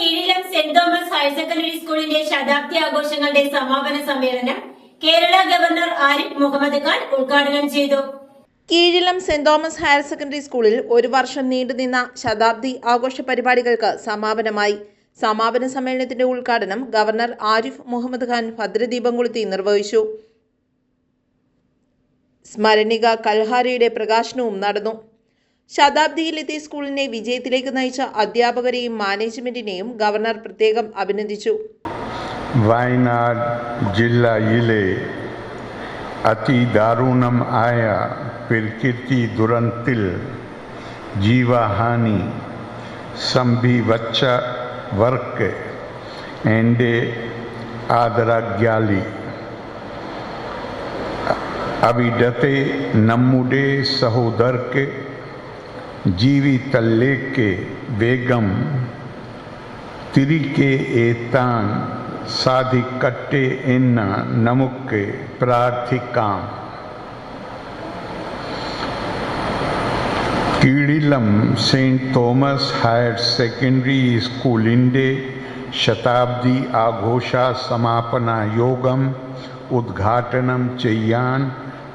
Keezhillam saint Thomas higher secondary സ്കൂളിന്റെ ശതാബ്ദി ആഘോഷങ്ങളുടെ സമാപന സമ്മേളനം കേരള ഗവർണർ ആരിഫ് മുഹമ്മദ് ഖാൻ ഉദ്ഘാടനം ചെയ്തു. Keezhillam saint Thomas higher secondary സ്കൂളിൽ ഒരു വർഷം നീണ്ടുനിന്ന ശതാബ്ദി ആഘോഷ പരിപാടികൾക്ക് സമാപനമായി. സമാപന സമ്മേളനത്തിന്റെ ഉദ്ഘാടനം ഗവർണർ ആരിഫ് മുഹമ്മദ് ഖാൻ ഭദ്രദീപം കൊളുത്തി നിർവഹിച്ചു. സ്മരണിക കൽഹാരയുടെ പ്രകാശനവും നടന്നു. ശതാബ്ദിയിലെത്തിയ സ്കൂളിനെ വിജയത്തിലേക്ക് നയിച്ച അധ്യാപകരെയും മാനേജ്മെന്റിനെയും ഗവർണർ പ്രത്യേകം അഭിനന്ദിച്ചു. വയനാട് ജില്ലയിലെ അതിദാരുണം ആയ പ്രകൃതി ദുരന്തത്തിൽ ജീവഹാനി സംഭവിച്ചവർക്ക് എന്റെ ആദരാജ്ഞാലി. അവിടത്തെ നമ്മുടെ സഹോദരക്ക് ജീവിതത്തിലേക്ക് വേഗം തിരികെ എത്താൻ സാധിക്കട്ടെ എന്ന് നമുക്ക് പ്രാർത്ഥിക്കാം Keezhillam saint Thomas higher secondary സ്കൂളിന്റെ ശതാബ്ദി ആഘോഷ സമാപന യോഗം ഉദ്ഘാടനം ചെയ്യാൻ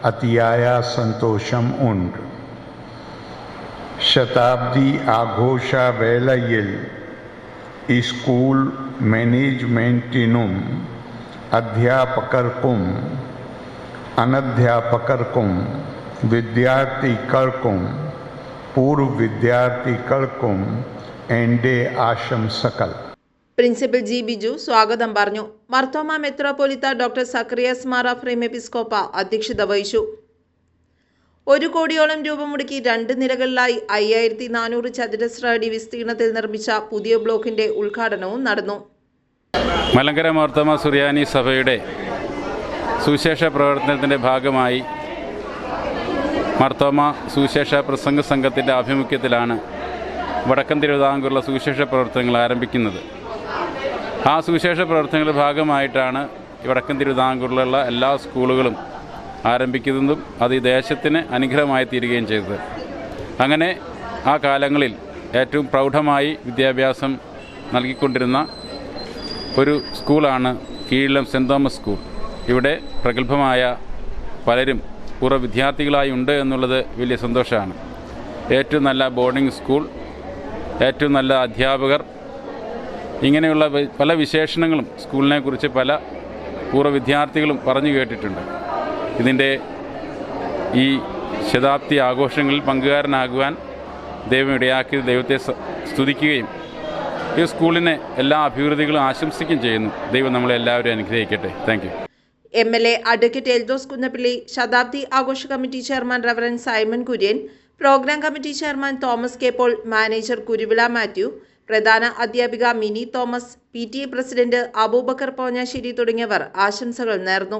അതിയായ സന്തോഷം ഉണ്ട് ശതാബ്ദി ആഘോഷ വേളയിൽ ഈ സ്കൂൾ മാനേജ്മെൻറ്റിനും അധ്യാപകർക്കും അനധ്യാപകർക്കും വിദ്യാർത്ഥികൾക്കും പൂർവ്വ വിദ്യാർത്ഥികൾക്കും എൻ്റെ ആശംസകൾ പ്രിൻസിപ്പൽ ജി ബിജു സ്വാഗതം പറഞ്ഞു മർത്തോമ മെത്രോപൊലിത്ത ഡോക്ടർ സക്രിയസ് മാറ ഫ്രെയിം എപ്പിസ്കോപ്പ അധ്യക്ഷത വഹിച്ചു ഒരു കോടിയോളം രൂപ മുടക്കി രണ്ട് നിലകളിലായി അയ്യായിരത്തി നാനൂറ് ചതുരശ്ര അടി വിസ്തീർണത്തിൽ നിർമ്മിച്ച പുതിയ ബ്ലോക്കിന്റെ ഉദ്ഘാടനവും നടന്നു. മലങ്കര മാർത്തമ സുറിയാനി സഭയുടെ സുവിശേഷ പ്രവർത്തനത്തിന്റെ ഭാഗമായി മാർത്തോമ സുവിശേഷ പ്രസംഗ സംഘത്തിന്റെ ആഭിമുഖ്യത്തിലാണ് വടക്കൻ തിരുവിതാംകൂറിലെ സുവിശേഷ പ്രവർത്തനങ്ങൾ ആരംഭിക്കുന്നത്. ആ സുവിശേഷ പ്രവർത്തനങ്ങളുടെ ഭാഗമായിട്ടാണ് വടക്കൻ തിരുവിതാംകൂറിലുള്ള എല്ലാ സ്കൂളുകളും ആരംഭിക്കുന്നതും അത് ഈ ദേശത്തിന് അനുഗ്രഹമായി തീരുകയും ചെയ്തത്. അങ്ങനെ ആ കാലങ്ങളിൽ ഏറ്റവും പ്രൗഢമായി വിദ്യാഭ്യാസം നൽകിക്കൊണ്ടിരുന്ന ഒരു സ്കൂളാണ് കീഴിലം സെന്റ് തോമസ് സ്കൂൾ. ഇവിടെ പ്രഗത്ഭമായ പലരും പൂർവ വിദ്യാർത്ഥികളായി ഉണ്ട് എന്നുള്ളത് വലിയ സന്തോഷമാണ്. ഏറ്റവും നല്ല ബോർഡിംഗ് സ്കൂൾ ഏറ്റവും നല്ല അധ്യാപകർ ഇങ്ങനെയുള്ള പല വിശേഷണങ്ങളും സ്കൂളിനെക്കുറിച്ച് പല പൂർവ വിദ്യാർത്ഥികളും പറഞ്ഞു കേട്ടിട്ടുണ്ട്. ഇതിന്റെ ഈ ശതാബ്ദി ആഘോഷങ്ങളിൽ പങ്കുകാരനാകുവാൻ ദൈവം ഇടയാക്കിയത് ദൈവത്തെ സ്തുതിക്കുകയും ഈ സ്കൂളിനെ എല്ലാ അഭിവൃദ്ധികളും ആശംസിക്കുകയും ചെയ്യുന്നു. ദൈവം നമ്മളെ എല്ലാവരും അനുഗ്രഹിക്കട്ടെ. Thank you M L A advocate Eldhose Kunnappilly ശതാബ്ദി ആഘോഷ committee chairman reverend Simon Kurian programme committee chairman Thomas K Paul manager Kuruvila Mathew പ്രധാന അധ്യാപിക Mini Thomas P T A president Aboobacker Ponjassery തുടങ്ങിയവർ ആശംസകൾ നേർന്നു.